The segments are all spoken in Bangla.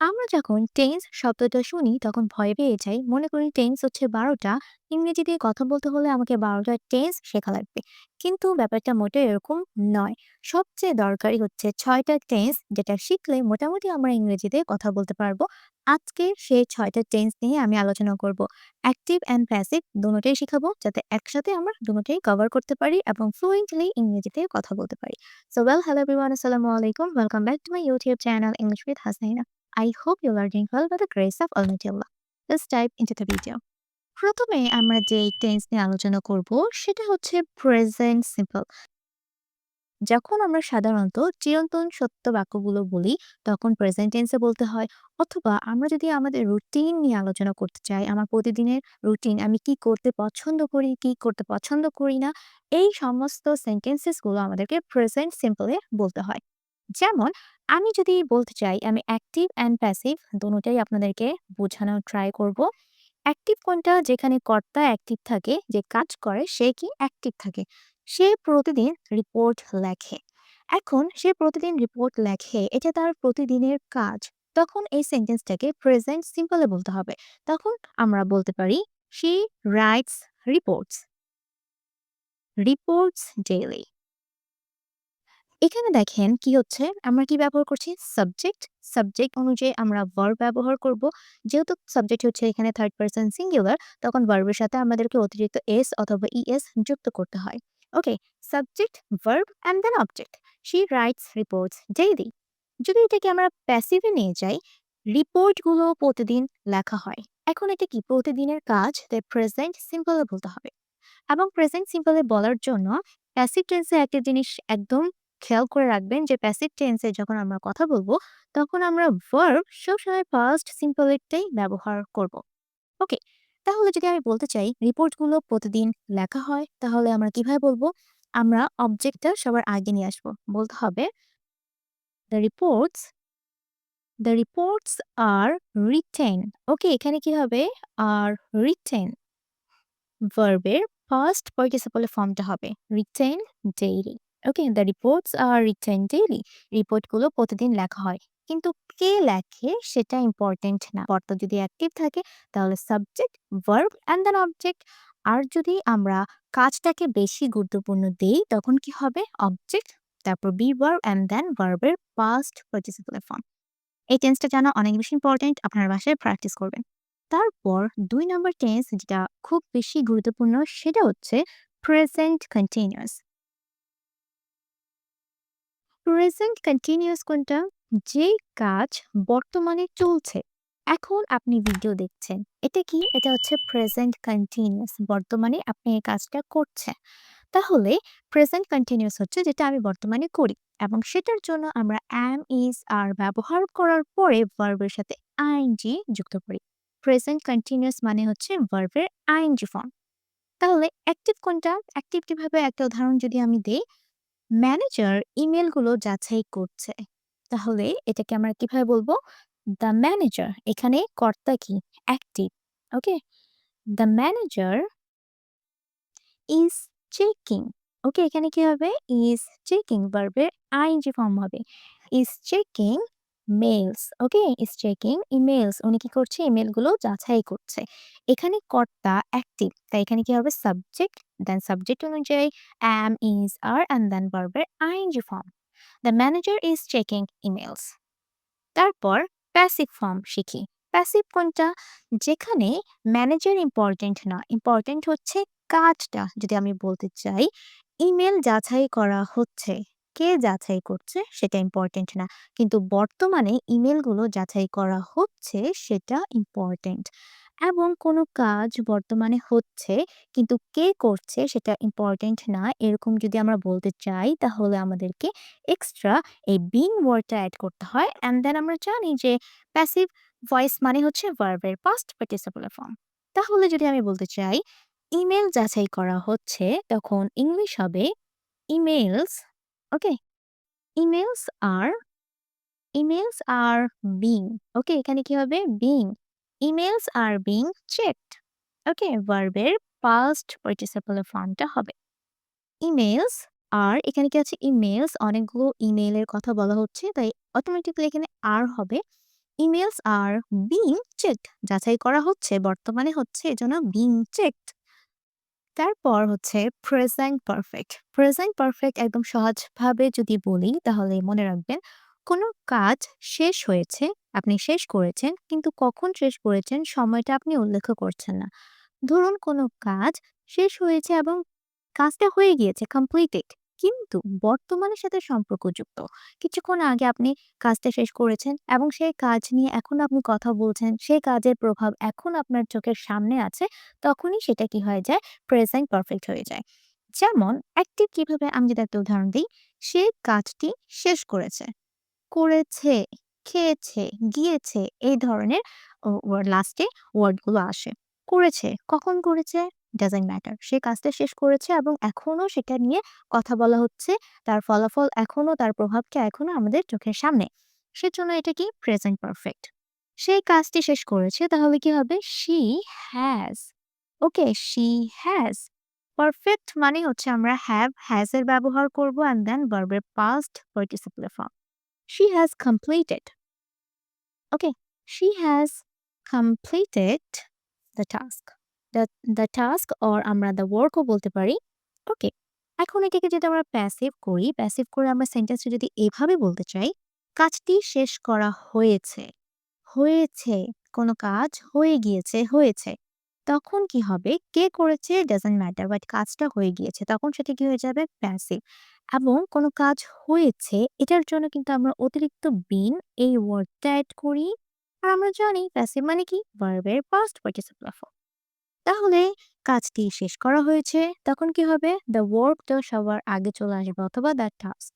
আমরা যখন টেন্স শব্দটা শুনি, তখন ভয় পেয়ে যাই। মনে করি টেন্স হচ্ছে বারোটা। ইংরেজি দিয়ে কথা বলতে হলে আমাকে বারোটা টেন্স শেখা লাগবে। কিন্তু ব্যাপারটা মোটেও এরকম নয়। সবচেয়ে দরকারি হচ্ছে ছয়টা টেন্স যেটা শিখলে মোটামুটি আমরা ইংরেজিতে কথা বলতে পারব। আজকে সেই ছয়টা টেন্স নিয়ে আমি আলোচনা করব। অ্যাক্টিভ অ্যান্ড প্যাসিভ দুটোটাই শিখাবো যাতে একসাথে আমরা দুটোটাই কভার করতে পারি এবং ফ্লুয়েন্টলি ইংরেজিতে কথা বলতে পারি। সো ওয়েল হ্যালো এভরিওয়ান আসসালামু আলাইকুম। Welcome back to my YouTube channel English with Hasnaina I hope you are doing well by the grace of Almighty Allah. Let's dive into the video. প্রথমে আমরা যে টেন্স নিয়ে আলোচনা করব, সেটা হচ্ছে প্রেজেন্ট সিম্পল যখন আমরা সাধারণত চিরন্তন সত্য বাক্যগুলো বলি, তখন প্রেজেন্ট টেন্সে বলতে হয় অথবা আমরা যদি আমাদের রুটিন নিয়ে আলোচনা করতে চাই, আমার প্রতিদিনের রুটিন আমি কি করতে পছন্দ করি, কি করতে পছন্দ করি না, এই সমস্ত সেন্টেন্সেসগুলো আমাদেরকে প্রেজেন্ট সিম্পলে বলতে হয় যেমন আমি যদি বলতে চাই, আমি অ্যাক্টিভ অ্যান্ড প্যাসিভ দোনোটাই আপনাদেরকে বোঝানোর ট্রাই করব। অ্যাক্টিভ কোনটা? যেখানে কর্তা অ্যাক্টিভ থাকে, যে কাজ করে, সে কি অ্যাক্টিভ থাকে? সে প্রতিদিন রিপোর্ট লেখে। এখন সে প্রতিদিন রিপোর্ট লেখে, এটা তার প্রতিদিনের কাজ। তখন এই সেন্টেন্সটাকে প্রেজেন্ট সিম্পলে বলতে হবে। তখন আমরা বলতে পারি she writes reports reports daily এখানে দেখেন কি হচ্ছে? আমরা কি ব্যবহার করছি? সাবজেক্ট সাবজেক্ট অনুযায়ী আমরা ভার্ব ব্যবহার করব। যেহেতু সাবজেক্ট হচ্ছে এখানে থার্ড পার্সন সিঙ্গুলার তখন ভার্বের সাথে আমাদেরকে অতিরিক্ত এস অথবা ইএস যুক্ত করতে হয়। Okay subject verb and then object she writes reports daily যদি এটাকে আমরা প্যাসিভে নিয়ে যাই রিপোর্টগুলো প্রতিদিন লেখা হয়। এখন এটা কি? প্রতিদিনের কাজ, তাই প্রেজেন্ট সিম্পলে বলতে হবে। এবং প্রেজেন্ট সিম্পলে বলার জন্য প্যাসিভ টেন্সে একটা জিনিস একদম খেয়াল করে রাখবেন যে প্যাসিভ টেন্সে যখন আমরা কথা বলব, তখন আমরা ভার্ব সবসময় ফার্স্ট সিম্পলেরটাই ব্যবহার করব। ওকে তাহলে যদি আমি বলতে চাই রিপোর্টগুলো প্রতিদিন লেখা হয়, তাহলে আমরা কীভাবে বলব? আমরা অবজেক্টটা সবার আগে নিয়ে আসব। বলতে হবে the reports the reports are written okay এখানে কি হবে? আর রিটেন ভার্বের ফার্স্ট পার্টিসিপলের ফর্মটা হবে written daily okay the reports are written daily রিপোর্টগুলো প্রতিদিন লেখা হয়। কিন্তু কে লেখে সেটা ইম্পর্টেন্ট না। কর্তা যদি অ্যাক্টিভ থাকে, তাহলে subject verb and then object আর যদি আমরা কাজটাকে বেশি গুরুত্বপূর্ণ দেই, তখন কি হবে? অবজেক্ট তারপর বি ভার্ব অ্যান্ড দেন ভার্বের পাস্ট পার্টিসিপেল ফর্ম এই টেন্সটা জানা অনেক বেশি ইম্পর্টেন্ট আপনার বাসায় প্র্যাকটিস করবেন। তারপর দুই নম্বর টেন্স যেটা খুব বেশি গুরুত্বপূর্ণ, সেটা হচ্ছে প্রেজেন্ট কন্টিনিউয়াস প্রেজেন্ট কন্টিনিউয়াস কোনটা? যে কাজ বর্তমানে চলছে। এখন আপনি ভিডিও দেখছেন। এটা কি? এটা হচ্ছে প্রেজেন্ট কন্টিনিউয়াস বর্তমানে আপনি এই কাজটা করছেন। তাহলে প্রেজেন্ট কন্টিনিউয়াস হচ্ছে যেটা আমি বর্তমানে করি। এবং সেটার জন্য আমরা অ্যাম ইজ আর ব্যবহার করার পরে ভার্বের সাথে আইএনজি যুক্ত করি। প্রেজেন্ট কন্টিনিউয়াস মানে হচ্ছে ভার্বের আইএনজি ফর্ম তাহলে অ্যাক্টিভ কোনটা? অ্যাক্টিভ কীভাবে একটা উদাহরণ যদি আমি দেই ম্যানেজার ইমেলগুলো যাচাই করছে। তাহলে এটাকে আমরা কীভাবে বলব? দ্য ম্যানেজার এখানে কর্তা কি? Active okay the manager is checking okay এখানে কি হবে? ইজ চেকিং ভার্বের আইএনজি ফর্ম হবে। Is checking mails okay is checking emails উনি কি করছে? ইমেলগুলো যাচাই করছে। এখানে কর্তা অ্যাক্টিভ তাই এখানে কি হবে? সাবজেক্ট দেন সাবজেক্ট অনুযায়ী am, is, are, and then ভার্বের ing form the manager is checking emails তারপর প্যাসিভ ফর্ম শিখি। প্যাসিভ কোনটা? যেখানে ম্যানেজার ইম্পর্টেন্ট না ইম্পর্টেন্ট হচ্ছে কাজটা। যদি আমি বলতে চাই ইমেল যাচাই করা হচ্ছে। কে যাচাই করছে সেটা ইম্পর্টেন্ট না। কিন্তু বর্তমানে ইমেলগুলো যাচাই করা হচ্ছে সেটা ইম্পর্টেন্ট এবং কোনো কাজ বর্তমানে হচ্ছে, কিন্তু কে করছে সেটা ইম্পর্টেন্ট না। এরকম যদি আমরা বলতে চাই, তাহলে আমাদেরকে এক্সট্রা এই বিং ওয়ার্ডটা অ্যাড করতে হয়। অ্যান্ড দেন আমরা জানি যে প্যাসিভ ভয়েস মানে হচ্ছে ভার্বের পাস্ট পার্টিসিপেলার ফর্ম তাহলে যদি আমি বলতে চাই ইমেল যাচাই করা হচ্ছে, তখন ইংলিশ হবে emails okay emails are emails are being okay এখানে কি হবে? Being emails are being checked okay ভার্বের পাস্ট পার্টিসিপেল ফর্মটা হবে। ইমেলস আর এখানে কি আছে? ইমেলস অনেকগুলো ইমেইলের কথা বলা হচ্ছে, তাই অটোমেটিক্যালি এখানে আর হবে। ইমেলস আর বিং চেকড যাচাই করা হচ্ছে, বর্তমানে হচ্ছে, এজন্য বিং চেকড তারপর হচ্ছে প্রেজেন্ট পারফেক্ট প্রেজেন্ট পারফেক্ট একদম সহজভাবে যদি বলি, তাহলে মনে রাখবেন কোনো কাজ শেষ হয়েছে, আপনি শেষ করেছেন, কিন্তু কখন শেষ করেছেন সময়টা আপনি উল্লেখ করছেন না। ধরুন কোনো কাজ শেষ হয়েছে এবং কাজটা হয়ে গিয়েছে কমপ্লিটেড কিন্তু বর্তমানের সাথে সম্পর্কযুক্ত। কিছুক্ষণ আগে আপনি কাজটা শেষ করেছেন এবং সেই কাজ নিয়ে এখন আপনি কথা বলছেন, সেই কাজের প্রভাব এখন আপনার চোখের সামনে আছে, তখনই সেটা কি হয়ে যায়? প্রেজেন্ট পারফেক্ট হয়ে যায়। যেমন অ্যাক্টিভ কীভাবে? আমি যদি একটা উদাহরণ দিই, সে কাজটি শেষ করেছে। করেছে, খেয়েছে, গিয়েছে, এই ধরনের লাস্টে ওয়ার্ডগুলো আসে। করেছে। কখন করেছে? ডাজেন্ট ম্যাটার সে কাজটা শেষ করেছে এবং এখনও সেটা নিয়ে কথা বলা হচ্ছে। তার ফলাফল এখনও তার প্রভাবকে এখনও আমাদের চোখের সামনে। সেজন্য এটা কি? প্রেজেন্ট পারফেক্ট সেই কাজটি শেষ করেছে, তাহলে কি হবে? She has okay she has perfect মানে হচ্ছে আমরা হ্যাভ হ্যাজ এর ব্যবহার করব অ্যান্ড দেন ভার্বের past participle form she has completed. Okay, she has completed the task. The the task, or আমরা the work ও বলতে পারি ওকে এখন এটাকে যদি আমরা প্যাসিভ করি প্যাসিভ করে আমরা সেন্টেন্সটা যদি এভাবে বলতে চাই, কাজটি শেষ করা হয়েছে হয়েছে, কোনো কাজ হয়ে গিয়েছে, হয়েছে তখন কি হবে? কে করেছে? ডাজেন্ট ম্যাটার বাট কাজটা হয়ে গিয়েছে। তখন সেটা কি হয়ে যাবে? প্যাসিভ এবং কোনো কাজ হয়েছে, এটার জন্য কিন্তু আমরা অতিরিক্ত বিন এই ওয়ার্ডটা অ্যাড করি। আর আমরা জানি প্যাসিভ মানে কি? ভার্বের পাস্ট পার্টিসিপল ফর্ম তাহলে কাজটি শেষ করা হয়েছে। তখন কি হবে? দ্য ওয়ার্ক ওয়ার্কটা সবার আগে চলে আসবে, অথবা the task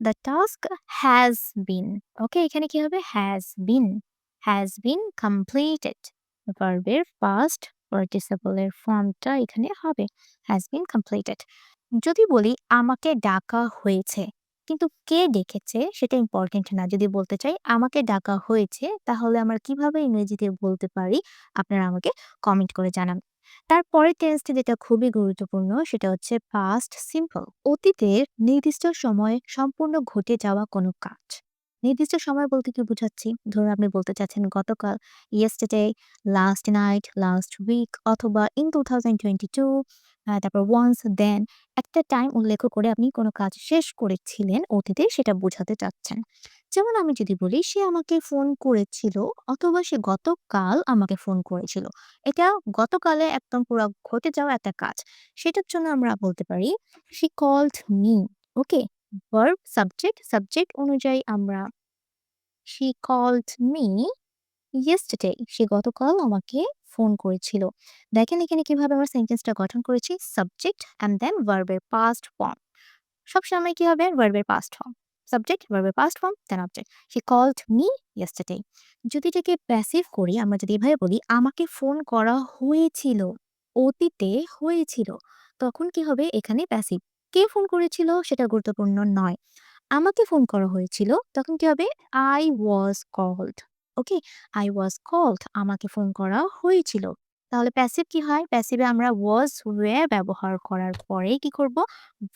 the task has been okay এখানে কি হবে? Has been has been completed ভার্বের পাস্ট পার্টিসিপলের ফর্মটা এখানে হবে হ্যাজ বিন কমপ্লিটেড যদি বলি আমাকে ডাকা হয়েছে, কিন্তু কে ডেকেছে সেটা ইম্পর্টেন্ট না। যদি বলতে চাই আমাকে ডাকা হয়েছে, তাহলে আমরা কীভাবে ইংরেজিতে বলতে পারি? আপনারা আমাকে কমেন্ট করে জানান। তারপরের টেন্সটি যেটা খুবই গুরুত্বপূর্ণ, সেটা হচ্ছে পাস্ট সিম্পল অতীতের নির্দিষ্ট সময়ে সম্পূর্ণ ঘটে যাওয়া কোনো কাজ। নির্দিষ্ট সময় বলতে কি বুঝাচ্ছি? ধরুন আপনি বলতে চাচ্ছেন গতকাল yesterday last night last week অথবা ইন টু থাউজেন্ড তারপর ওয়ান্স দেন একটা টাইম উল্লেখ করে আপনি কোনো কাজ শেষ করেছিলেন, অতীতে সেটা বোঝাতে চাচ্ছেন। যেমন আমি যদি বলি, সে আমাকে ফোন করেছিল অথবা সে গতকাল আমাকে ফোন করেছিল। এটা গতকালে একদম পুরো ঘটে যাওয়া একটা কাজ। সেটার জন্য আমরা বলতে পারি she called me okay verb subject subject অনুযায়ী আমরা শি কল্ড মি ইয়েস্টারডে সে গতকাল আমাকে ফোন করেছিল। দেখেন এখানে কীভাবে আমরা সেন্টেন্সটা গঠন করেছি সাবজেক্ট অ্যান্ড দেন ভার্বের পাস্ট ফর্ম সবসময় কি হবে? ভার্বের পাস্ট ফর্ম সাবজেক্ট ভার্বের past form then object she called me yesterday যদি এটাকে প্যাসিভ করি, আমরা যদি এভাবে বলি, আমাকে ফোন করা হয়েছিল, অতীতে হয়েছিল, তখন কি হবে? এখানে প্যাসিভ কে ফোন করেছিল সেটা গুরুত্বপূর্ণ নয়। আমাকে ফোন করা হয়েছিল, তখন কি হবে? I was called okay I was called আমাকে ফোন করা হয়েছিল। তাহলে প্যাসিভ কি হয়? প্যাসিভে আমরা ওয়াজ ওয়ে ব্যবহার করার পরে কি করব?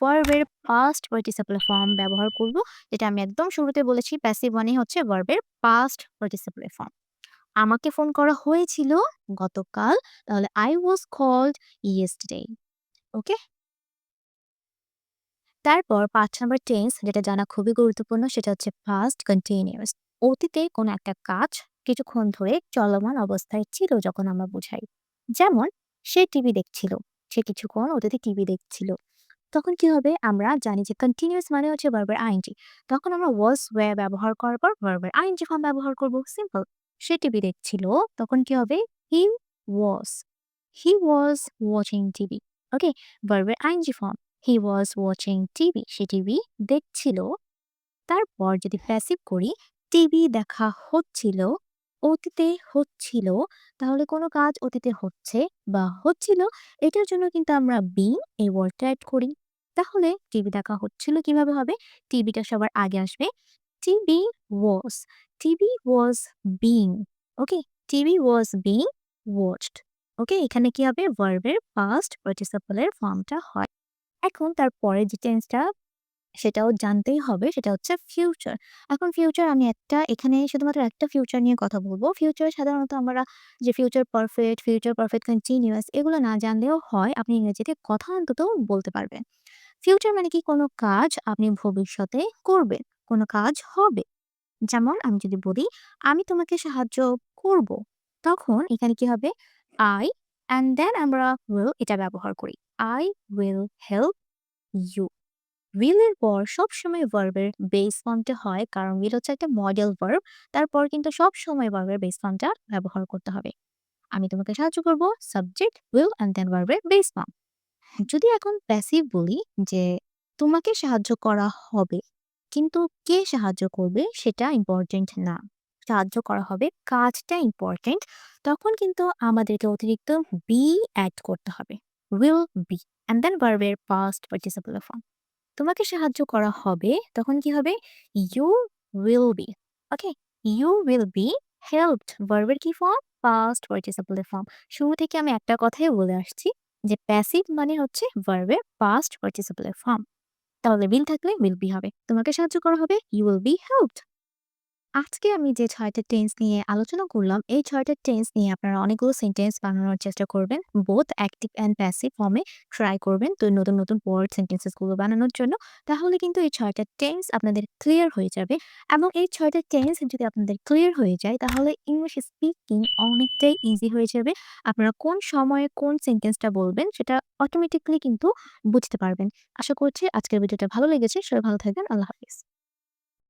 ভার্বের পাস্ট পার্টিসিপল ফর্ম ব্যবহার করব, যেটা আমি একদম শুরুতে বলেছি প্যাসিভ মানে হচ্ছে ভার্বের পাস্ট পার্টিসিপল ফর্ম আমাকে ফোন করা হয়েছিল গতকাল, তাহলে I was called yesterday okay তারপর পাঁচ নম্বর টেন্স যেটা জানা খুবই গুরুত্বপূর্ণ সেটা হচ্ছে ফাস্ট কন্টিনিউয়াস অতীতে কোনো একটা কাজ কিছুক্ষণ ধরে চলমান অবস্থায় ছিল যখন আমরা বুঝাই। যেমন, সে টিভি দেখছিল, সে কিছুক্ষণ অতীতে টিভি দেখছিল। তখন কি হবে? আমরা জানি যে কন্টিনিউয়াস মানে হচ্ছে ভার্বের আইনজি তখন আমরা ওয়াজ ওয়ে ব্যবহার করার পর ভার্বের আইনজি ফর্ম ব্যবহার করব। সিম্পল সে টিভি দেখছিল, তখন কি হবে? হি ওয়াজ হি ওয়াজ ওয়াচিং টিভি ওকে ভার্বের ING form he was watching TV say TV দেখছিল। তারপর যদি প্যাসিভ করি টিভি দেখা হচ্ছিল, অতীতে হচ্ছিল, তাহলে কোনো কাজ অতীতে হচ্ছে বা হচ্ছিল, এটার জন্য কিন্তু আমরা বিং এই ওয়ার্ডটা অ্যাড করি। তাহলে টিভি দেখা হচ্ছিল কীভাবে হবে? টিভিটা সবার আগে আসবে। TV was TV was being okay TV was being watched okay এখানে কি হবে? ভার্বের পাস্ট পার্টিসিপলের ফর্মটা হয়। এখন তারপরে যে টেন্সটা সেটাও জানতেই হবে সেটা হচ্ছে ফিউচার। এখন ফিউচার আমি একটা এখানে শুধুমাত্র একটা ফিউচার নিয়ে কথা বলব ফিউচার সাধারণত আমরা যে future perfect, future perfect continuous এগুলো না জানলেও হয়। আপনি ইংরেজিতে কথা অন্তত বলতে পারবেন। ফিউচার মানে কি কোনো কাজ আপনি ভবিষ্যতে করবেন। কোনো কাজ হবে। যেমন আমি যদি বলি, "আমি তোমাকে সাহায্য করব।" তখন এখানে কি হবে? I অ্যান্ড দেন আমরা will এটা ব্যবহার করি। I উইল হেল্প ইউ এর পর সবসময় ভার্ব এর বেস ফর্মটা হয় কারণ will হচ্ছে একটা মডেল ভার্ব। তারপর কিন্তু সবসময় ভার্বের বেস ফর্মটা ব্যবহার করতে হবে। আমি তোমাকে সাহায্য করব, সাবজেক্ট, উইল অ্যান্ড দেন ভার্বের বেস ফর্ম। যদি এখন প্যাসিভ বলি যে, "তোমাকে সাহায্য করা হবে।" কিন্তু কে সাহায্য করবে সেটা ইম্পর্টেন্ট না। সাহায্য করা হবে, কাজটা ইম্পোর্টেন্ট। তখন কিন্তু আমাদেরকে অতিরিক্ত বি অ্যাড করতে হবে। Will be অ্যান্ড দেন ভার্বের পাস্ট পার্টিসিপল ফর্ম। তোমাকে সাহায্য করা হবে, তখন কি হবে? You will be, okay? You will be helped ভার্বের কি ফর্ম? Past participle form. শুরু থেকে আমি একটা কথাই বলে আসছি যে প্যাসিভ মানে হচ্ছে ভার্বের পাস্ট পার্টিসিপল ফর্ম। তাহলে will থাকলে will be হবে। তোমাকে সাহায্য করা হবে, you will be helped. আজকে আমি যে ৬ টা টেন্স নিয়ে আলোচনা করলাম, এই ৬ টা টেন্স নিয়ে আপনারা অনেকগুলো সেন্টেন্স বানানোর চেষ্টা করবেন। বোথ অ্যাক্টিভ অ্যান্ড প্যাসিভ ফর্মে ট্রাই করবেন। তো নতুন, নতুন ওয়ার্ড সেন্টেন্সেসগুলো বানানোর জন্য। তাহলে কিন্তু এই ৬ টা টেন্স আপনাদের ক্লিয়ার হয়ে যাবে এবং এই ৬ টা টেন্স যদি আপনাদের ক্লিয়ার হয়ে যায় তাহলে ইংলিশ স্পিকিং অনেকটাই ইজি হয়ে যাবে। আপনারা কোন সময়ে কোন সেন্টেন্সটা বলবেন সেটা অটোমেটিক্যালি কিন্তু বুঝতে পারবেন। আশা করছি আজকের ভিডিওটা ভালো লেগেছে। সবাই ভালো থাকবেন। আল্লাহ হাফেজ।